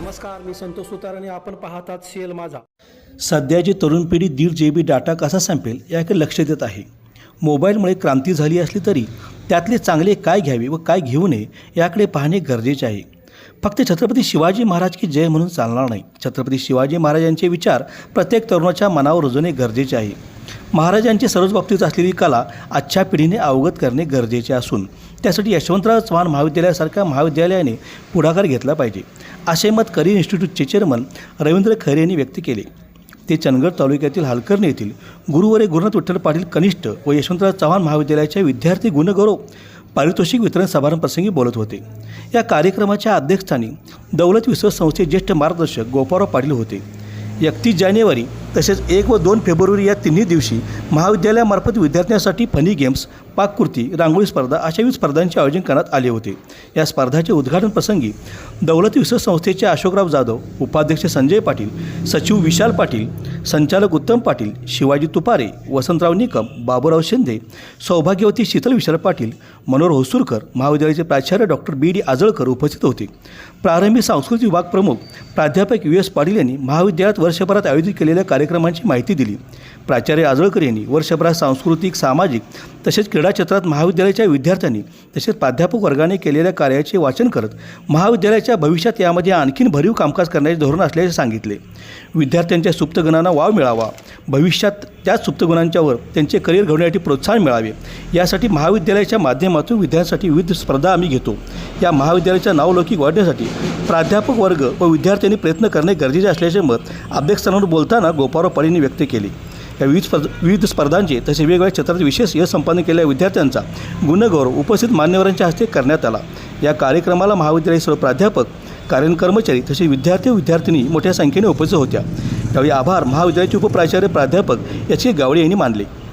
नमस्कार मी संतोष सुतार आणि आपण पाहतात सेल माझा. सध्याची तरुण पिढी दीड जे बी डाटा कसा संपेल याकडे लक्ष देत आहे. मोबाईलमुळे क्रांती झाली असली तरी त्यातले चांगले काय घ्यावे व काय घेऊ नये याकडे पाहणे गरजेचे आहे. फक्त छत्रपती शिवाजी महाराज की जय म्हणून चालणार नाही. छत्रपती शिवाजी महाराजांचे विचार प्रत्येक तरुणाच्या मनावर रुजवणे गरजेचे आहे. महाराजांची सर्वच बाबतीत असलेली कला आजच्या पिढीने अवगत करणे गरजेचे असून त्यासाठी यशवंतराव चव्हाण महाविद्यालयासारख्या महाविद्यालयाने पुढाकार घेतला पाहिजे असे मत करिअर इन्स्टिट्यूटचे चेअरमन रवींद्र खैरे यांनी व्यक्त केले. ते चंदगड तालुक्यातील हालकर्णी येथील गुरुवरे गुरुनाथ विठ्ठल पाटील कनिष्ठ व यशवंतराव चव्हाण महाविद्यालयाच्या विद्यार्थी गुणगौरव पारितोषिक वितरण समारंभप्रसंगी बोलत होते. या कार्यक्रमाच्या अध्यक्षस्थानी दौलत विश्व संस्थेचे ज्येष्ठ मार्गदर्शक गोपाराव पाटील होते. एकतीस जानेवारी तसेच एक व दोन फेब्रुवारी या तिन्ही दिवशी महाविद्यालयामार्फत विद्यार्थ्यांसाठी फनी गेम्स पाककृती रांगोळी स्पर्धा अशा स्पर्धांचे आयोजन करण्यात आले होते. या स्पर्धाचे उद्घाटन प्रसंगी दौलत विश्व संस्थेचे अशोकराव जाधव उपाध्यक्ष संजय पाटील सचिव विशाल पाटील संचालक उत्तम पाटील शिवाजी तुपारे वसंतराव निकम बाबूराव शिंदे सौभाग्यवती शीतल विशाल पाटील मनोहर होसूरकर महाविद्यालयाचे प्राचार्य डॉक्टर बी डी आजळकर उपस्थित होते. प्रारंभी सांस्कृतिक विभाग प्रमुख प्राध्यापक यू एस पाटील यांनी महाविद्यालयात वर्षभरात आयोजित केलेल्या कार्यक्रमांची माहिती दिली. प्राचार्य आजळकर यांनी वर्षभरात सांस्कृतिक सामाजिक तसेच क्रीडा क्षेत्रात महाविद्यालयाच्या विद्यार्थ्यांनी तसेच प्राध्यापक वर्गाने केलेल्या कार्याचे वाचन करत महाविद्यालयाच्या भविष्यात यामध्ये आणखीन भरीव कामकाज करण्याचे धोरण असल्याचे सांगितले. विद्यार्थ्यांच्या सुप्तगुणांना वाव मिळावा. भविष्यात त्याच सुप्तगुणांच्यावर त्यांचे करिअर घडवण्यासाठी प्रोत्साहन मिळावे. यासाठी महाविद्यालयाच्या माध्यमातून विद्यार्थ्यांसाठी विविध स्पर्धा आम्ही घेतो. या महाविद्यालयाच्या नावलौकिक वाढण्यासाठी प्राध्यापक वर्ग व विद्यार्थ्यांनी प्रयत्न करणे गरजेचे असल्याचे मत अध्यक्षांवर बोलताना गोपाराव पाटीलने व्यक्त केले. या विविध स्पर्ध विविध स्पर्धांचे तसे वेगवेगळ्या क्षेत्रात विशेष यश संपादन केलेल्या विद्यार्थ्यांचा गुणगौरव उपस्थित मान्यवरांच्या हस्ते करण्यात आला. या कार्यक्रमाला महाविद्यालय सर्व प्राध्यापक कार्यन कर्मचारी तसे विद्यार्थी विद्यार्थिनी मोठ्या संख्येने उपस्थित होत्या. त्यावेळी आभार महाविद्यालयाचे उपप्राचार्य प्राध्यापक याचे गावडे यांनी मानले.